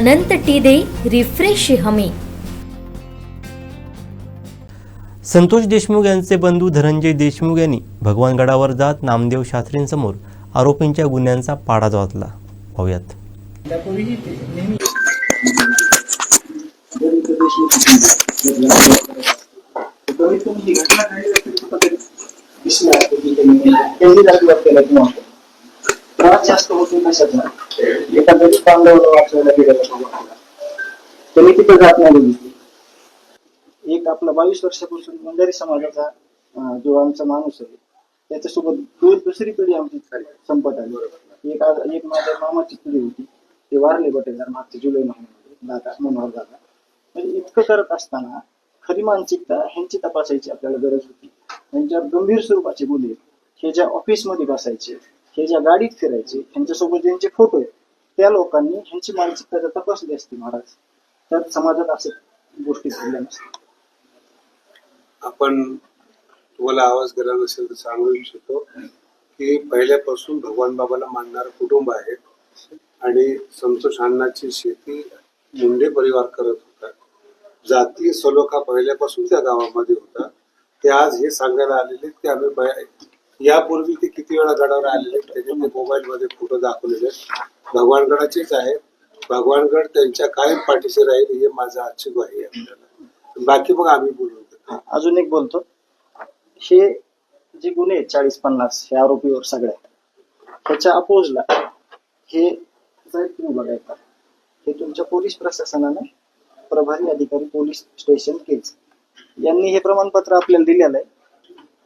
अनंत T दे refresh हमी. संतोष देशमुख यांचे बंधू धनंजय देशमुख यांनी भगवानगडावर जात नामदेव शास्त्रींसमोर आरोपींच्या गुन्ह्यांचा पाडा वाचला पाहूयात. ही त्यांनी त्यांनी जागेवर केला किंवा त्रास जास्त होतो कशाचा एखाद्या पांडवाला वाचवायला गेलेला त्यांनी तिथे जात नाही बघितली एक आपला बावीस वर्षापासून बंजारी समाजाचा जो आमचा माणूस आहे त्याच्यासोबत दोन दुसरी पिढी आमची संपत आली. एक आज- एक माझ्या मामाची पिढी होती ते वारले बटेदार मागच्या जुलै महिन्यामध्ये दादा मनोहर दादा. म्हणजे इतकं करत असताना खरी मानसिकता ह्यांची तपासायची आपल्याला गरज होती. त्यांच्यावर गंभीर स्वरूपाचे गुन्हे हे ज्या ऑफिसमध्ये बसायचे हे ज्या गाडीत फिरायचे ह्यांच्यासोबत ज्यांचे फोटो आहेत त्या लोकांनी ह्यांची मानसिकता जर तपासली असती महाराज तर समाजात असे गोष्टी घडल्या नसत्या आपण तुम्हाला आवाज गेला नसेल तर सांगू इच्छितो की पहिल्यापासून भगवान बाबाला मानणारं कुटुंब आहे आणि संतोष अण्णाची शेती मुंडे परिवार करत होता. जातीय सलोखा पहिल्यापासून त्या गावामध्ये होता. ते आज हे सांगायला आलेले की आम्ही यापूर्वी ते किती वेळा गडावर आलेले त्याचे मी मोबाईल मध्ये फोटो दाखवलेले आहेत. भगवानगडाचेच आहेत भगवानगड त्यांच्या कायम पाठीशी राहील हे माझं आजची ग्वाही आहे बाकी मग आम्ही बोलू अजून एक बोलतो. हे जे गुन्हे आहेत चाळीस पन्नास हे आरोपीवर सगळ्या त्याच्या अपोजला हे तुम्ही बघायचा हे तुमच्या पोलीस प्रशासनाने प्रभारी अधिकारी पोलीस स्टेशन केज यांनी हे प्रमाणपत्र आपल्याला दिलेलं आहे.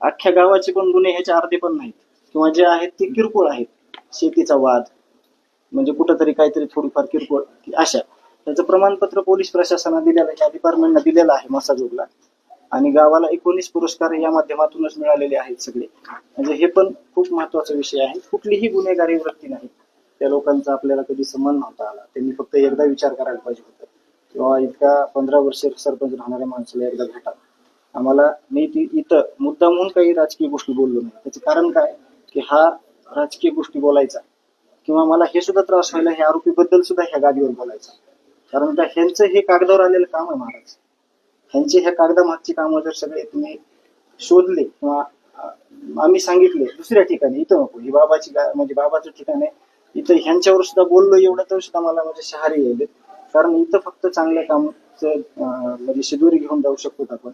अख्ख्या गावाचे पण गुन्हे ह्याच्या अर्धे पण नाहीत. किंवा जे आहेत ते किरकोळ आहेत. शेतीचा वाद म्हणजे कुठंतरी काहीतरी थोडीफार किरकोळ अशा. त्याचं प्रमाणपत्र पोलीस प्रशासनाने दिलेलं आहे डिपार्टमेंटला दिलेलं आहे मसाजोगला आणि गावाला एकोणीस पुरस्कार या माध्यमातूनच मिळालेले आहेत सगळे. म्हणजे हे पण खूप महत्त्वाचा विषय आहे. कुठलीही गुन्हेगारी वृत्ती नाही. त्या लोकांचा आपल्याला कधी संबंध नव्हता आला. त्यांनी फक्त एकदा विचार करायला पाहिजे होता. किंवा इतका पंधरा वर्ष सरपंच राहणाऱ्या माणसाला एकदा भेटा आम्हाला मी ती इथं मुद्दा म्हणून काही राजकीय गोष्टी बोललो नाही. त्याचं कारण काय? की हा राजकीय गोष्टी बोलायचा. किंवा मला हे सुद्धा त्रास व्हायला हे आरोपीबद्दल सुद्धा ह्या गादीवर बोलायचा. कारण का ह्यांचं हे कागदावर आलेलं काम आहे महाराज. ह्यांचे ह्या कागदामागची कामं जर सगळे तुम्ही शोधले किंवा आम्ही सांगितले दुसऱ्या ठिकाणी इथं नको. ही बाबाची म्हणजे बाबाचं ठिकाण आहे. इथं ह्यांच्यावर सुद्धा बोललो एवढं तर सुद्धा मला म्हणजे शहारी येईल कारण इथं फक्त चांगल्या कामाचं म्हणजे शिदोरी घेऊन जाऊ शकतो आपण.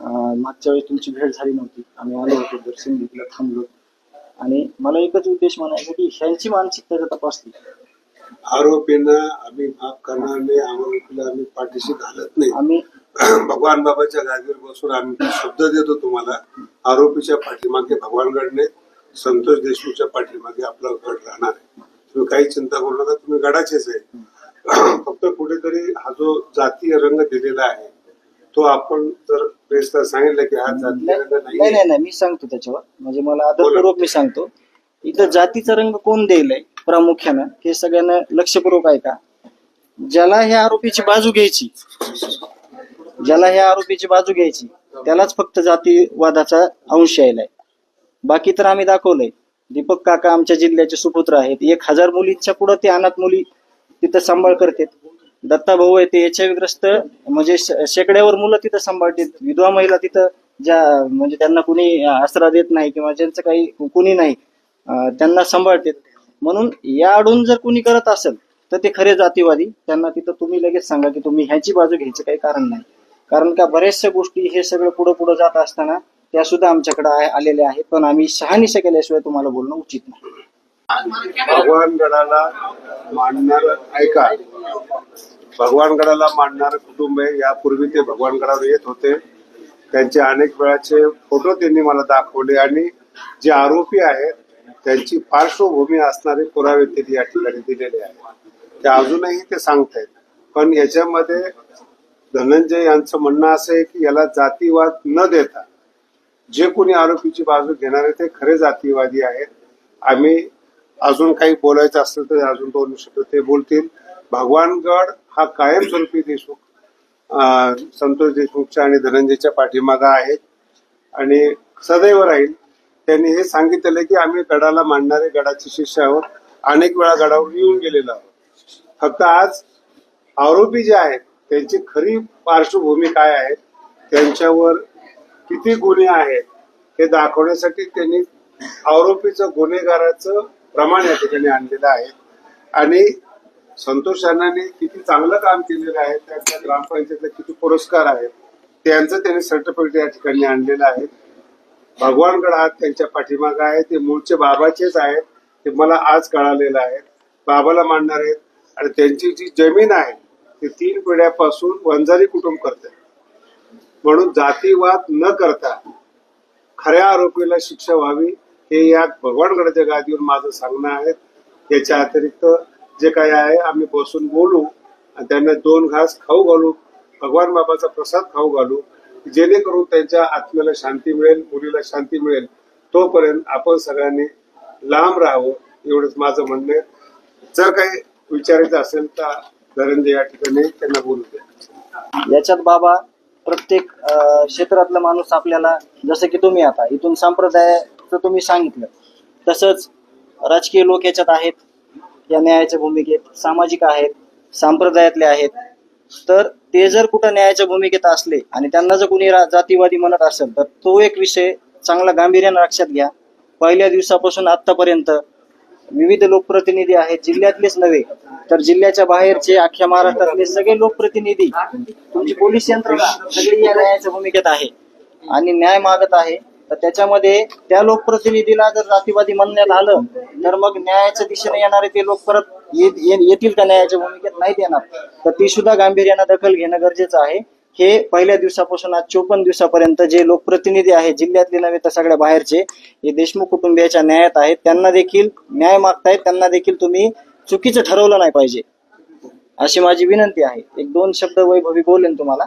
मागच्या वेळेस तुमची भेट झाली नव्हती. आम्ही आलो होतो दर्शन घेतलं थांबलो. आणि मला एकच उद्देश म्हणायचा की ह्यांची मानसिकता जर तपासली. आरोपींना आम्ही माफ करणार नाही आरोपीला आम्ही पाठीशी घालत नाही. आम्ही भगवान बाबाच्या गादीवर बसून आम्ही शब्द देतो तुम्हाला. आरोपीच्या पाठीमागे भगवानगडने संतोष देशमुखच्या पाठीमागे आपला गड राहणार आहे. तुम्ही काही चिंता करू नका तुम्ही गडाचेच आहे. फक्त कुठेतरी हा जो जातीय रंग दिलेला आहे तो आपण जर प्रेसला सांगितलं की हा रंग नाही नाही मी सांगतो त्याच्यावर. म्हणजे मला आदरपूर्वक मी सांगतो. इथं जातीचा रंग कोण द्यायलाय प्रामुख्यानं हे सगळ्यांना लक्षपूर्वक आहे का ज्याला ह्या आरोपीची बाजू घ्यायची ज्याला ह्या आरोपीची बाजू घ्यायची त्यालाच फक्त जातीवादाचा अंश यायलाय बाकी तर आम्ही दाखवलंय. दीपक काका आमच्या जिल्ह्याचे सुपुत्र आहेत. एक हजार मुलींच्या पुढे ते अनाथ मुली तिथं सांभाळ करतात. दत्ता भाऊ आहे ते एच ग्रस्त म्हणजे शेकड्यावर मुलं तिथं सांभाळतात विधवा महिला तिथं ज्या म्हणजे त्यांना कुणी आसरा देत नाही किंवा ज्यांचं काही कुणी नाही त्यांना सांभाळतात म्हणून या आडून जर कुणी करत असेल तर ते खरे जातीवादी. त्यांना तिथं तुम्ही लगेच सांगा की तुम्ही ह्याची बाजू घ्यायचं काही कारण नाही. कारण का बऱ्याचशा गोष्टी हे सगळं पुढं पुढं जात असताना त्या सुद्धा आमच्याकडे आलेल्या आहेत. पण आम्ही शहानिशा केल्याशिवाय तुम्हाला बोलणं उचित नाही. भगवानगडाला मांडणार ऐका. भगवानगडाला मानणारं कुटुंब आहे. यापूर्वी ते भगवानगडावर येत होते. त्यांचे अनेक वेळाचे फोटो त्यांनी मला दाखवले आणि जे आरोपी आहेत त्यांची पार्श्वभूमी असणारे पुरावे त्यांनी या ठिकाणी दिलेले आहेत. ते अजूनही ते सांगतायत. पण याच्यामध्ये धनंजय यांचं म्हणणं असं आहे की याला जातीवाद न देता जे कोणी आरोपीची बाजू घेणारे ते खरे जातीवादी आहेत. आम्ही अजून काही बोलायचं असेल तर अजून दोन शब्द ते बोलतील. भगवानगड हा कायमस्वरूपी देशमुख संतोष देशमुखच्या आणि धनंजयच्या पाठीमागा आहे. आणि सदैव राहील. त्यांनी हे सांगितलेलं की आम्ही गडाला मांडणारे गडाचे शिष्य आहोत. अनेक वेळा गडावर येऊन गेलेलो आहोत. फक्त आज आरोपी जे आहेत त्यांची खरी पार्श्वभूमी काय आहे त्यांच्यावर किती गुन्हे आहेत हे दाखवण्यासाठी त्यांनी आरोपीचं गुन्हेगाराचं प्रमाण या ठिकाणी आणलेलं आहे. आणि संतोष राणाने किती चांगलं काम केलेलं आहे त्यांच्या ग्रामपंचायतला किती पुरस्कार आहेत त्यांचं त्यांनी सर्टिफिकेट या ठिकाणी आणलेलं आहे. भगवानगड हा त्यांच्या पाठीमागं आहे ते मूळचे बाबाचेच आहेत ते मला आज कळालेलं आहे. बाबाला मानणार आहेत आणि त्यांची जी जमीन आहे ती तीन पिढ्यापासून वंजारी कुटुंब करते. म्हणून जातीवाद न करता खऱ्या आरोपीला शिक्षा व्हावी हे या भगवानगडाच्या गादीवर माझं सांगणं आहे. याच्या अतिरिक्त जे काही आहे आम्ही बसून बोलू आणि त्यांना दोन घास खाऊ घालू भगवान बाबाचा प्रसाद खाऊ घालू जेणेकरून त्यांच्या आत्म्याला शांती मिळेल मुलीला शांती मिळेल. तोपर्यंत आपण सगळ्यांनी लांब राहावं एवढंच माझं म्हणणं आहे. जर काही विचारायचं असेल तर धनंजय या ठिकाणी त्यांना बोलू द्या. याच्यात बाबा प्रत्येक क्षेत्रातला माणूस आपल्याला जसं की तुम्ही आता इथून संप्रदाय संप्रदायाचं तुम्ही सांगितलं. तसंच राजकीय लोक याच्यात आहेत या न्यायाच्या भूमिकेत सामाजिक आहेत संप्रदायातले आहेत. तर ते जर कुठं न्यायाच्या भूमिकेत असले आणि त्यांना जर कोणी जातीवादी म्हणत असेल तर तो एक विषय चांगला गांभीर्यानं लक्षात घ्या. पहिल्या दिवसापासून आतापर्यंत विविध लोकप्रतिनिधी आहेत जिल्ह्यातलेच नव्हे तर जिल्ह्याच्या बाहेरचे अख्ख्या महाराष्ट्रातले सगळे लोकप्रतिनिधी तुमची पोलीस यंत्रणा सगळी या न्यायाच्या भूमिकेत आहे. आणि न्याय मागत आहे. तर त्याच्यामध्ये त्या लोकप्रतिनिधीला जर जातीवादी म्हणण्यात आलं तर मग न्यायाच्या दिशेने येणारे ते लोक परत येतील का न्यायाच्या भूमिकेत? नाहीत येणार. तर ती सुद्धा गांभीर्यानं दखल घेणं गरजेचं आहे. हे पहिल्या दिवसापासून आज चोपन्न दिवसापर्यंत जे लोकप्रतिनिधी आहेत जिल्ह्यातले नव्हे तर सगळ्या बाहेरचे हे देशमुख कुटुंबियाच्या न्यायात आहेत. त्यांना देखील न्याय मागतायत. त्यांना देखील तुम्ही चुकीचं ठरवलं नाही पाहिजे अशी माझी विनंती आहे. एक दोन शब्द वैभवी बोलेन तुम्हाला.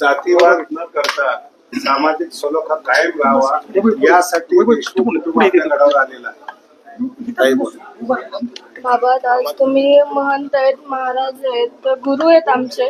जातीवाद न करता सामाजिक सलोखा कायम राहावा यासाठी आलेला. बाबा आज तुम्ही महंत आहेत महाराज आहेत तर गुरु आहेत आमचे.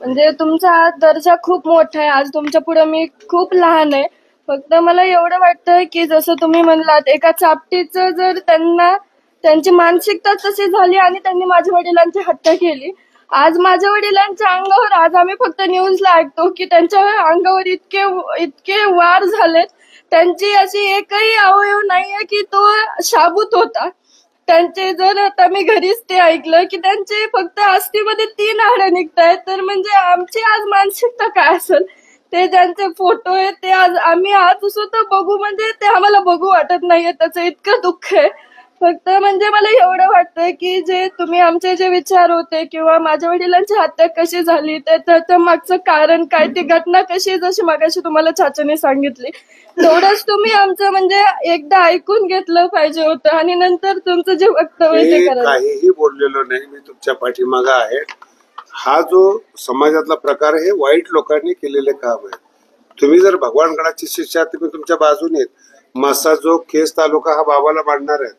म्हणजे तुमचा दर्जा खूप मोठा आहे. आज तुमच्यापुढे मी खूप लहान आहे. फक्त मला एवढं वाटतं की जसं तुम्ही म्हणलात एका चापटीचं जर त्यांना त्यांची मानसिकता तशी झाली आणि त्यांनी माझ्या वडिलांची हत्या केली आज माझ्या वडिलांच्या अंगावर आज आम्ही फक्त न्यूजला ऐकतो की त्यांच्या अंगावर इतके इतके वार झालेत. त्यांची अशी एकही अवयव नाहीये की तो शाबूत होता. त्यांचे जर आता मी घरीच ते ऐकलं की त्यांचे फक्त अस्थिमध्ये तीन हाडं निघतायत तर म्हणजे आमची आज मानसिकता काय असेल? ते ज्यांचे फोटो आहेत ते आज आम्ही आज सुद्धा बघू म्हणजे ते आम्हाला बघू वाटत नाहीये. त्याचं इतकं दुःख आहे. फक्त म्हणजे मला एवढं वाटतं की जे तुम्ही आमचे जे विचार होते किंवा माझ्या वडिलांची हत्या कशी झाली ते त्याच्या मागचं कारण काय ती घटना कशी जशी मागाशी तुम्हाला चाचाने सांगितली. तेवढंच तुम्ही आमचं म्हणजे एकदा ऐकून घेतलं पाहिजे होतं आणि नंतर तुमचं जे वक्तव्य ते काहीही बोललेलो नाही मी तुमच्या पाठीमागा आहे. हा जो समाजातला प्रकार आहे हे वाईट लोकांनी केलेले काम आहे. तुम्ही जर भगवानगडाची शिष्या तुम्ही तुमच्या बाजूने मसा जो केस तालुका हा बाबाला मांडणार आहे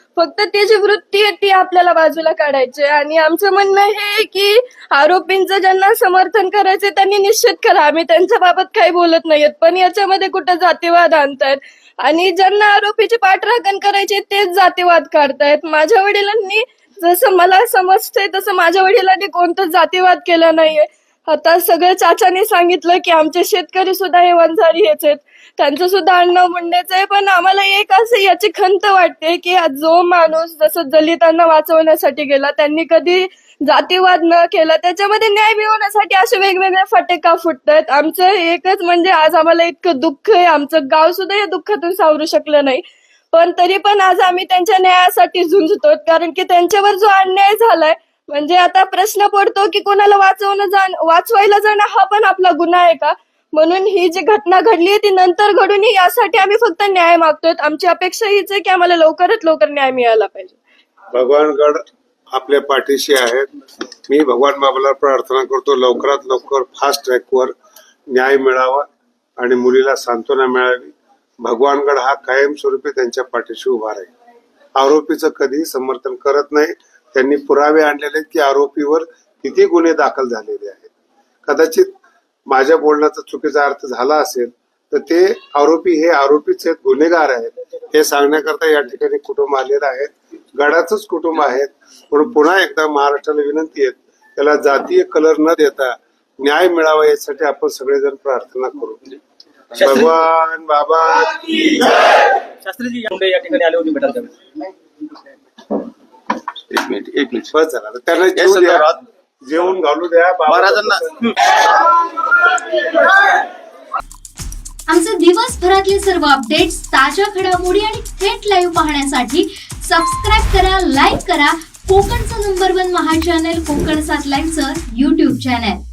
फक्त ती जी वृत्ती आहे ती आपल्याला बाजूला काढायची आणि आमचं म्हणणं हे आहे की आरोपींचं ज्यांना समर्थन करायचं त्यांनी निश्चित करा. आम्ही त्यांच्या बाबत काही बोलत नाहीयेत पण याच्यामध्ये कुठं जातीवाद आणतायत? आणि ज्यांना आरोपीची पाठराखण करायची तेच जातीवाद काढतायत. माझ्या वडिलांनी जसं मला समजतंय तसं माझ्या वडिलांनी कोणताच जातीवाद केला नाहीये. आता सगळं चाचाने सांगितलं की आमचे शेतकरी सुद्धा हे वंजारी हेच आहेत. त्यांचं सुद्धा अन्न मुंडेच आहे पण आम्हाला एक असं याची खंत वाटते की जो माणूस जसं दलितांना वाचवण्यासाठी गेला त्यांनी कधी जातीवाद न केला त्याच्यामध्ये न्याय मिळवण्यासाठी असे वेगवेगळे फटेका फुटतात आमचं एकच म्हणजे आज आम्हाला इतकं दुःख आहे आमचं गाव सुद्धा या दुःखातून सावरू शकलं नाही. पण तरी पण आज आम्ही त्यांच्या न्यायासाठी झुंजतो कारण की त्यांच्यावर जो अन्याय झालाय म्हणजे आता प्रश्न पडतो की कोणाला वाचवणं जाण वाचवायला जाणं हा पण आपला गुन्हा आहे का? म्हणून ही जी घटना घडली आहे ती नंतर घडून यासाठी आम्ही फक्त न्याय मागतोय. आमची अपेक्षा हीच आहे की आम्हाला लवकरात लवकर न्याय मिळाला पाहिजे. भगवानगड आपल्या पाठीशी आहेत. मी भगवान बाबाला प्रार्थना करतो लवकरात लवकर फास्ट ट्रॅकवर न्याय मिळावा आणि मुलीला सांत्वना मिळावी. भगवानगड हा कायमस्वरूपी त्यांच्या पाठीशी उभा राहील. आरोपीचं कधीही समर्थन करत नाही. त्यांनी पुरावे आणलेले आहेत की आरोपीवर किती गुन्हे दाखल झालेले आहेत. कदाचित माझ्या बोलण्याचा चुकीचा अर्थ झाला असेल तर ते आरोपी हे आरोपीच आहेत गुन्हेगार आहेत हे सांगण्याकरता या ठिकाणी कुटुंब आलेलं आहेत. गडाचंच कुटुंब आहेत. म्हणून पुन्हा एकदा महाराष्ट्राला विनंती आहे त्याला जातीय कलर न देता न्याय मिळावा यासाठी आपण सगळेजण प्रार्थना करू. भगवान बाबा शास्त्रीजी या ठिकाणी आले होते भेटायला मिनिट एक मिनिट. बस झालं. या जेवू द्या. जेवण घालू द्या. बाबा- महाराजांना आमचे दिवसभरातले सर्व अपडेट्स ताज्या घडामोडी आणि थेट लाईव्ह पाहण्यासाठी सबस्क्राईब करा लाईक करा. कोकणचं नंबर वन महा चॅनल कोकण सात लाईनचं युट्यूब चॅनल